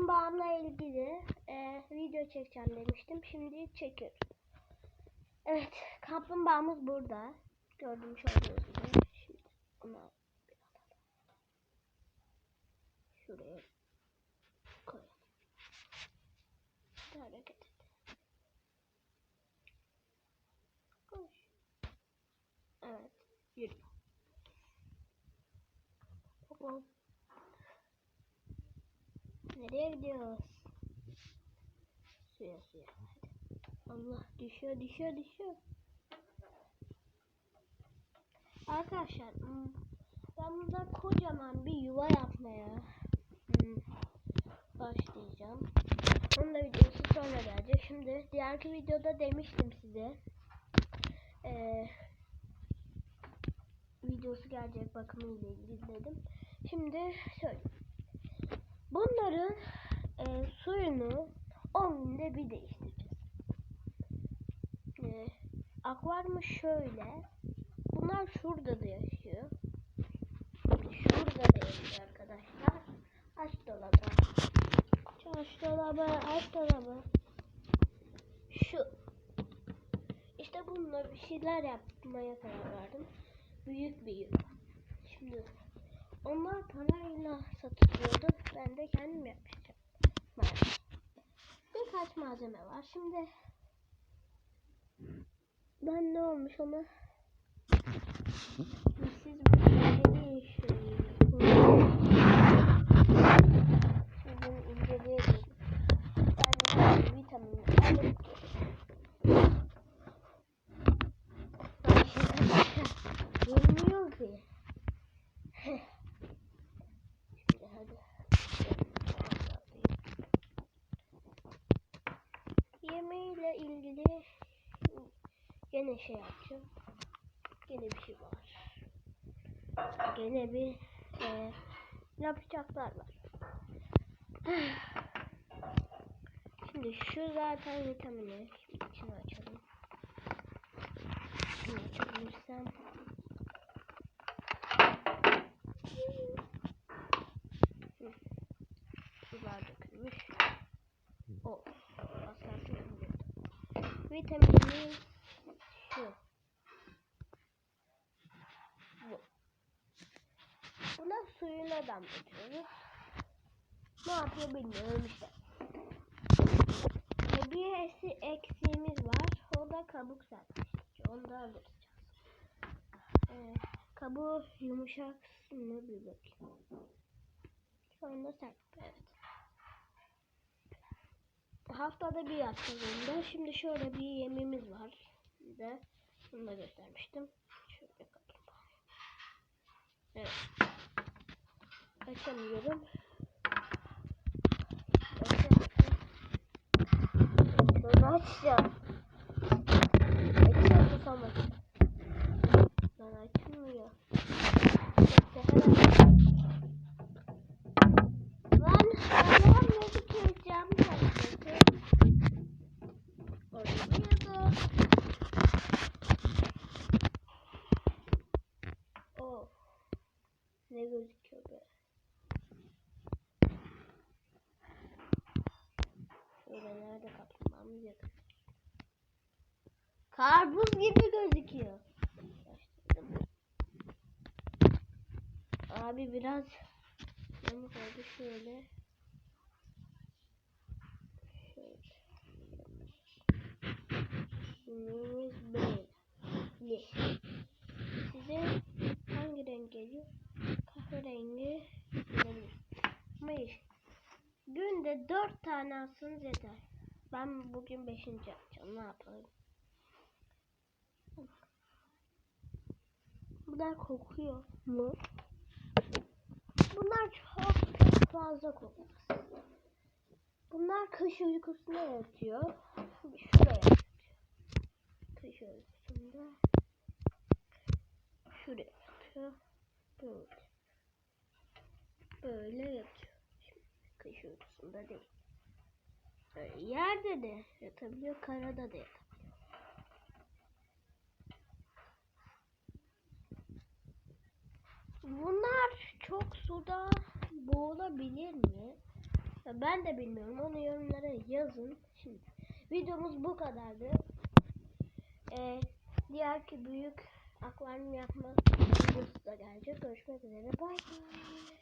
kaplumbağamla ilgili e, video çekeceğim demiştim. Şimdi çekiyorum. Evet, kaplumbağamız burada. Gördüğümüz olduğunuz gibi. Şimdi ona şuraya koyalım. Hareket et. Koş. Evet, yürü. Hop hop. Nereye gidiyoruz? Suya suya. Allah düşüyor düşüyor düşüyor. Arkadaşlar hmm, ben burada kocaman bir yuva yapmaya hmm, başlayacağım. Onun da videosu sonra gelecek. Şimdi diğerki videoda demiştim size. Ee, videosu gelecek bakımı ile ilgili dedim. Şimdi şöyle. Bunların e, suyunu 10 günde bir değiştireceğiz. E, akvaryumu şöyle. Bunlar şurada da yaşıyor. Şurada da yaşıyor arkadaşlar. Aç dolabı. Aç dolabı, aç dolabı. Şu. İşte bununla bir şeyler yapmaya karar verdim. Büyük büyük. Şimdi onlar parayla satılıyordu. Ben de kendim. Malzeme. Birkaç malzeme var. Şimdi ben ne olmuş ona siz bu inceleyin şöyle. Şimdi bunu inceleyelim. Ben de vitamin alıp Bak şimdi Durmuyor ki. Şimdi hadi. Yemeğiyle ilgili gene şey yapacağım. Gene bir şey var. Gene bir e, yapacaklar var. Şimdi şu zaten vitamini. Şimdi açalım. Şunu açabilirsem. Sular dökülmüş. O. Aslan dökülmüyor. Vitaminimiz şu. Bu. Buna suyuna damlatıyoruz. Ne yapıyor bilmiyorum işte. E, Bir esi eksiğimiz var. O da kabuk sertleştirici. Onu da alırız. Ee, kabuğu yumuşak mı bir bakayım. Şu anda sert. Evet. Haftada bir yapacağız. Şimdi şöyle bir yemimiz var. De bunu da göstermiştim. Şöyle kapayım. Evet. Açamıyorum. Açacağım. Açacağım yakın. Karpuz gibi gözüküyor. Abi biraz yamuk oldu şöyle. Şöyle. Böyle. Size hangi renk geliyor? Kahverengi. Ama. Günde dört tane alsanız yeter. Ben bugün beşinci yapacağım. Ne yapalım? Bunlar kokuyor mu? Bunlar çok fazla kokmaz. Bunlar kış uykusunda yatıyor. Şuraya yatıyor. Kış uykusunda. Şuraya yatıyor. Böyle. Böyle yatıyor. Şimdi kış uykusunda değil. Yerde de yatabiliyor, karada da yatabiliyor. Bunlar çok suda boğulabilir mi? Ben de bilmiyorum. Onu yorumlara yazın. Şimdi videomuz bu kadardı. Ee, diğer ki büyük akvaryum yapma videosu da gelecek. Görüşmek üzere. Bay bay.